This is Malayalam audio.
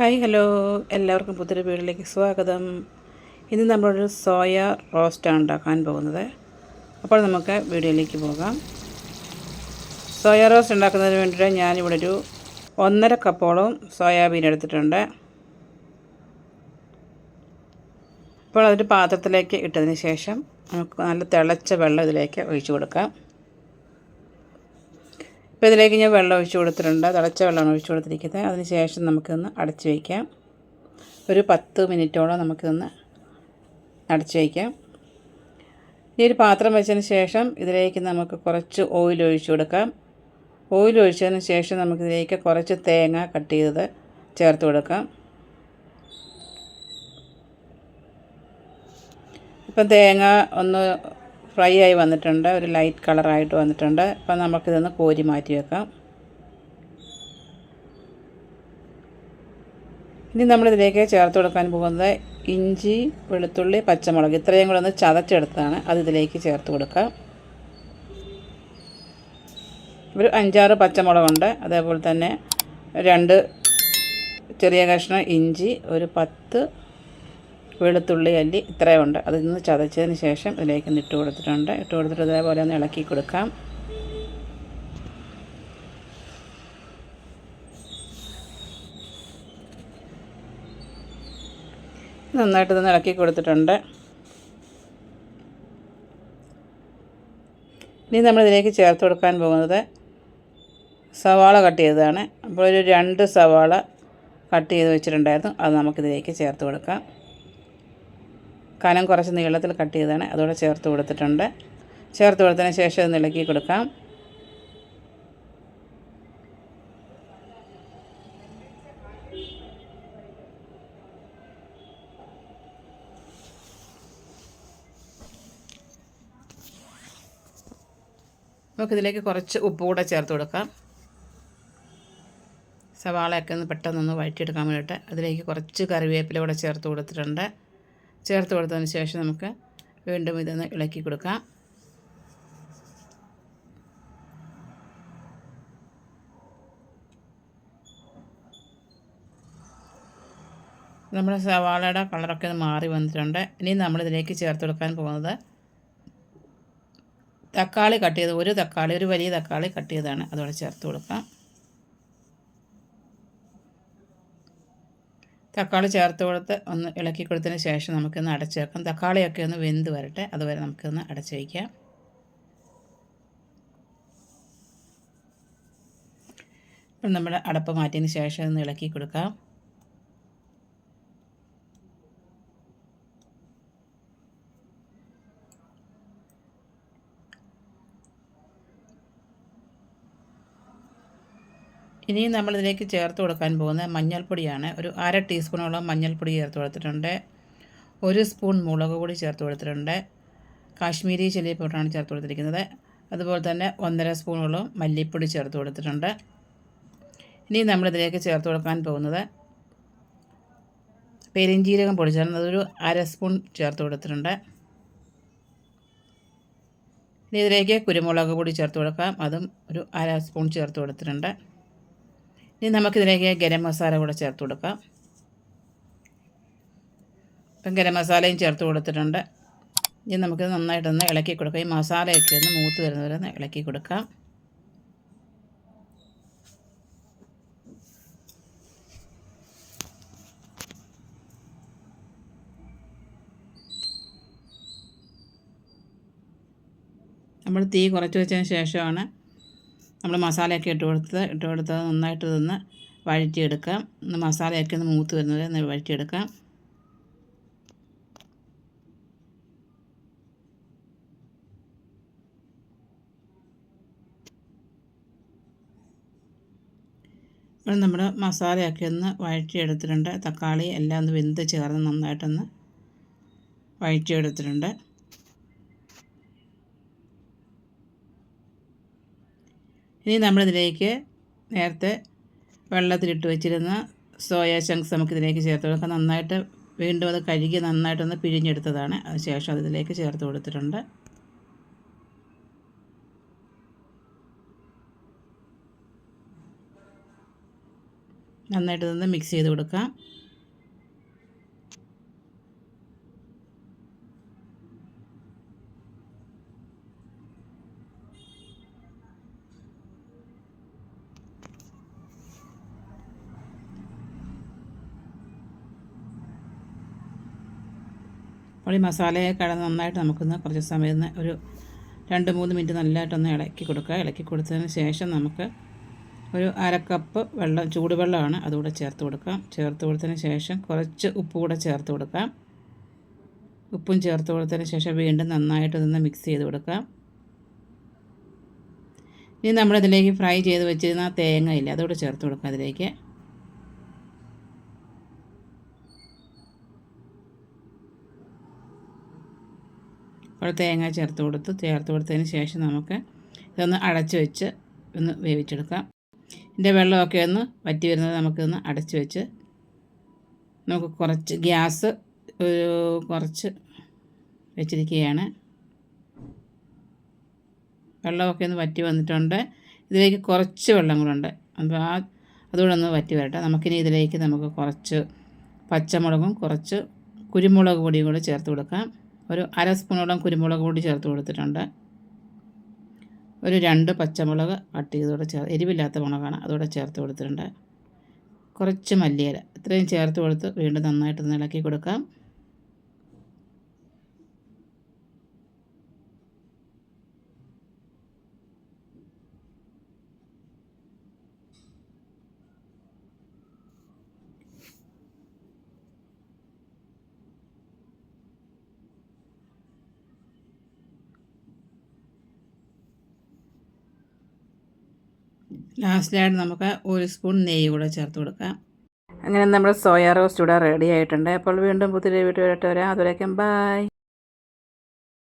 Hi hello. എല്ലാവർക്കും പുതിയൊരു വീട്ടിലേക്ക് സ്വാഗതം. ഇന്ന് നമ്മളൊരു സോയ റോസ്റ്റാണ് ഉണ്ടാക്കാൻ പോകുന്നത്. അപ്പോൾ നമുക്ക് വീഡിയോയിലേക്ക് പോകാം. സോയ റോസ്റ്റ് ഉണ്ടാക്കുന്നതിന് വേണ്ടിയിട്ട് ഞാനിവിടെ ഒരു ഒന്നര കപ്പോളം സോയാബീൻ എടുത്തിട്ടുണ്ട്. അപ്പോൾ അതൊരു പാത്രത്തിലേക്ക് ഇട്ടതിന് ശേഷം നമുക്ക് നല്ല തിളച്ച വെള്ളം ഇതിലേക്ക് ഒഴിച്ചു കൊടുക്കാം. ഇപ്പോൾ ഇതിലേക്ക് ഞാൻ വെള്ളം ഒഴിച്ചു കൊടുത്തിട്ടുണ്ട്. തിളച്ച വെള്ളമാണ് ഒഴിച്ചു കൊടുത്തിരിക്കുന്നത്. അതിന് ശേഷം നമുക്കിതൊന്ന് അടച്ചു വയ്ക്കാം. ഒരു പത്ത് മിനിറ്റോളം നമുക്കിതൊന്ന് അടച്ചു വയ്ക്കാം. ഈ ഒരു പാത്രം വെച്ചതിന് ശേഷം ഇതിലേക്ക് നമുക്ക് കുറച്ച് ഓയിൽ ഒഴിച്ചു കൊടുക്കാം. ഓയിൽ ഒഴിച്ചതിന് ശേഷം നമുക്കിതിലേക്ക് കുറച്ച് തേങ്ങ കട്ട് ചെയ്തത് ചേർത്ത് കൊടുക്കാം. ഇപ്പം തേങ്ങ ഒന്ന് ഫ്രൈ ആയി വന്നിട്ടുണ്ട്. ഒരു ലൈറ്റ് കളറായിട്ട് വന്നിട്ടുണ്ട്. അപ്പോൾ നമുക്കിതൊന്ന് കോരി മാറ്റി വെക്കാം. ഇനി നമ്മളിതിലേക്ക് ചേർത്ത് കൊടുക്കാൻ പോകുന്നത് ഇഞ്ചി വെളുത്തുള്ളി പച്ചമുളക്. ഇത്രയും കൂടെ ഒന്ന് ചതച്ചെടുത്താണ് അത് ഇതിലേക്ക് ചേർത്ത് കൊടുക്കാം ഒരു അഞ്ചാറ് പച്ചമുളകുണ്ട്. അതേപോലെ തന്നെ രണ്ട് ചെറിയ കഷ്ണം ഇഞ്ചി ഒരു പത്ത് വെളുത്തുള്ളി അല്ലി ഇത്രയുണ്ട് അതിൽ നിന്ന് ചതച്ചതിന് ശേഷം ഇതിലേക്ക് ഇട്ട് കൊടുത്തിട്ടുണ്ട്. ഇട്ട് കൊടുത്തിട്ട് ഇതേപോലെ ഒന്ന് ഇളക്കി കൊടുക്കാം. നന്നായിട്ട് ഇതൊന്ന് ഇളക്കി കൊടുത്തിട്ടുണ്ട്. ഇനി നമ്മളിതിലേക്ക് ചേർത്ത് കൊടുക്കാൻ പോകുന്നത് സവാള കട്ട് ചെയ്തതാണ്. അപ്പോൾ ഒരു രണ്ട് സവാള കട്ട് ചെയ്ത് വെച്ചിട്ടുണ്ടായിരുന്നു. അത് നമുക്കിതിലേക്ക് ചേർത്ത് കൊടുക്കാം. കനം കുറച്ച് നീളത്തിൽ കട്ട് ചെയ്താണ് അതോടെ ചേർത്ത് കൊടുത്തിട്ടുണ്ട്. ചേർത്ത് കൊടുത്തതിന് ശേഷം ഇത് ഇളക്കി കൊടുക്കാം. നമുക്കിതിലേക്ക് കുറച്ച് ഉപ്പ് കൂടെ ചേർത്ത് കൊടുക്കാം. സവാളയൊക്കെ ഒന്ന് പെട്ടെന്നൊന്ന് വഴറ്റിയെടുക്കാൻ വേണ്ടിയിട്ട് അതിലേക്ക് കുറച്ച് കറിവേപ്പില കൂടെ ചേർത്ത് കൊടുത്തിട്ടുണ്ട്. ചേർത്ത് കൊടുത്തതിന് ശേഷം നമുക്ക് വീണ്ടും ഇതൊന്ന് ഇളക്കി കൊടുക്കാം. നമ്മുടെ സവാളയുടെ കളറൊക്കെ മാറി വന്നിട്ടുണ്ട്. ഇനി നമ്മളിതിലേക്ക് ചേർത്ത് കൊടുക്കാൻ പോകുന്നത് തക്കാളി കട്ട് ചെയ്ത് ഒരു തക്കാളി ഒരു വലിയ തക്കാളി കട്ട് ചെയ്താണ്. അതോടെ ചേർത്ത് കൊടുക്കാം. തക്കാളി ചേർത്ത് കൊടുത്ത് ഒന്ന് ഇളക്കി കൊടുത്തതിന് ശേഷം നമുക്കൊന്ന് അടച്ച് വെക്കാം. തക്കാളിയൊക്കെ ഒന്ന് വെന്ത് വരട്ടെ. അതുവരെ നമുക്കൊന്ന് അടച്ച് വയ്ക്കാം ഇപ്പം നമ്മുടെ അടപ്പ് മാറ്റിയതിന് ശേഷം ഒന്ന് ഇളക്കി കൊടുക്കാം. ഇനിയും നമ്മളിതിലേക്ക് ചേർത്ത് കൊടുക്കാൻ പോകുന്ന മഞ്ഞൾപ്പൊടിയാണ്. ഒരു അര ടീസ്പൂണോളം മഞ്ഞൾപ്പൊടി ചേർത്ത് കൊടുത്തിട്ടുണ്ട്. ഒരു സ്പൂൺ മുളക് പൊടി ചേർത്ത് കൊടുത്തിട്ടുണ്ട്. കാശ്മീരി ചില്ലി പൗഡറാണ് ചേർത്ത് കൊടുത്തിരിക്കുന്നത്. അതുപോലെ തന്നെ ഒന്നര സ്പൂണോളം മല്ലിപ്പൊടി ചേർത്ത് കൊടുത്തിട്ടുണ്ട്. ഇനി നമ്മളിതിലേക്ക് ചേർത്ത് കൊടുക്കാൻ പോകുന്നത് പെരിഞ്ചീരകം പൊടി അതൊരു അര സ്പൂൺ ചേർത്ത് കൊടുത്തിട്ടുണ്ട്. ഇനി ഇതിലേക്ക് കുരുമുളക് പൊടി ചേർത്ത് കൊടുക്കാം. അതും ഒരു അര സ്പൂൺ ചേർത്ത് കൊടുത്തിട്ടുണ്ട്. ഇനി നമുക്കിതിലേക്ക് ഗരം മസാല കൂടെ ചേർത്ത് കൊടുക്കാം. ഇപ്പം ഗരം മസാലയും ചേർത്ത് കൊടുത്തിട്ടുണ്ട്. ഇനി നമുക്ക് നന്നായിട്ടൊന്ന് ഇളക്കി കൊടുക്കാം. ഈ മസാലയൊക്കെ ഒന്ന് മൂത്ത് വരുന്നവരെ ഒന്ന് ഇളക്കി കൊടുക്കാം. നമ്മൾ തീ കുറച്ച് വെച്ചതിന് ശേഷമാണ് നമ്മൾ മസാലയൊക്കെ ഇട്ട് കൊടുത്ത് ഇട്ട് കൊടുത്ത് നന്നായിട്ട് ഇതൊന്ന് വഴറ്റിയെടുക്കാം. മസാലയൊക്കെ ഒന്ന് മൂത്ത് വരുന്നത് ഒന്ന് വഴറ്റിയെടുക്കാം. ഇപ്പോൾ നമ്മുടെ മസാലയൊക്കെ ഒന്ന് വഴറ്റിയെടുത്തിട്ടുണ്ട്. തക്കാളി എല്ലാം ഒന്ന് വെന്ത് ചേർന്ന് നന്നായിട്ടൊന്ന് വഴറ്റിയെടുത്തിട്ടുണ്ട്. ഇനി നമ്മളിതിലേക്ക് നേരത്തെ വെള്ളത്തിലിട്ട് വെച്ചിരുന്ന സോയ ചങ്ക്സ് നമുക്കിതിലേക്ക് ചേർത്ത് കൊടുക്കാം. നന്നായിട്ട് വീണ്ടും അത് കഴുകി നന്നായിട്ടൊന്ന് പിഴിഞ്ഞെടുത്തതാണ്. അതിനുശേഷം അതിലേക്ക് ചേർത്ത് കൊടുത്തിട്ടുണ്ട്. നന്നായിട്ട് നിന്ന് മിക്സ് ചെയ്ത് കൊടുക്കാം. അപ്പോൾ ഈ മസാലയെ നന്നായിട്ട് നമുക്കൊന്ന് കുറച്ച് സമയം ഒരു രണ്ട് മൂന്ന് മിനിറ്റ് നല്ലതായിട്ടൊന്ന് ഇളക്കി കൊടുക്കുക. ഇളക്കി കൊടുത്തതിന് ശേഷം നമുക്ക് ഒരു അരക്കപ്പ് കപ്പ് വെള്ളം ചൂടുവെള്ളമാണ് അതുകൂടെ ചേർത്ത് കൊടുക്കാം. ചേർത്ത് കൊടുത്തതിന് ശേഷം കുറച്ച് ഉപ്പ് കൂടെ ചേർത്ത് കൊടുക്കാം. ഉപ്പും ചേർത്ത് കൊടുത്തതിന് ശേഷം വീണ്ടും നന്നായിട്ട് നിന്ന് മിക്സ് ചെയ്ത് കൊടുക്കാം. ഇനി നമ്മളിതിലേക്ക് ഫ്രൈ ചെയ്ത് വെച്ചിരുന്ന തേങ്ങയില്ല തേങ്ങ അതുകൂടെ ചേർത്ത് കൊടുക്കാം അതിലേക്ക്. അപ്പോൾ തേങ്ങ ചേർത്ത് കൊടുത്ത്. ചേർത്ത് കൊടുത്തതിന് ശേഷം നമുക്ക് ഇതൊന്ന് അടച്ച് വെച്ച് ഒന്ന് വേവിച്ചെടുക്കാം. ഇതിന്റെ വെള്ളമൊക്കെ ഒന്ന് വറ്റി വരുന്നത് നമുക്കൊന്ന് അടച്ച് വെച്ച് നമുക്ക് കുറച്ച് ഗ്യാസ് ഒരു കുറച്ച് വെച്ചിരിക്കുകയാണ്. വെള്ളമൊക്കെ ഒന്ന് വറ്റി വന്നിട്ടുണ്ട്. ഇതിലേക്ക് കുറച്ച് വെള്ളം കൂടെ ഉണ്ട്. അപ്പോൾ ആ അതുകൂടെ ഒന്ന് വറ്റി വരട്ടെ. നമുക്കിനി ഇതിലേക്ക് നമുക്ക് കുറച്ച് പച്ചമുളകും കുറച്ച് കുരുമുളക് പൊടിയും കൂടെ ചേർത്ത് കൊടുക്കാം. ഒരു അര സ്പൂണോളം കുരുമുളക് പൊടി ചേർത്ത് കൊടുത്തിട്ടുണ്ട്. ഒരു രണ്ട് പച്ചമുളക് കട്ട് ചെയ്തോടെ ചേർ എരിവില്ലാത്ത മുളകാണ് അതോടെ ചേർത്ത് കൊടുത്തിട്ടുണ്ട്. കുറച്ച് മല്ലിയില ഇത്രയും ചേർത്ത് കൊടുത്ത് വീണ്ടും നന്നായിട്ട് ഇളക്കി കൊടുക്കാം. ലാസ്റ്റിലായിട്ട് നമുക്ക് ഒരു സ്പൂൺ നെയ്യ് കൂടെ ചേർത്ത് കൊടുക്കാം. അങ്ങനെ നമ്മുടെ സോയാ റോസ്റ്റ് ഇവിടെ റെഡി ആയിട്ടുണ്ട്. അപ്പോൾ വീണ്ടും പുതിയ വീട്ടിൽ വരാം. അതുവരേക്കും ബായ്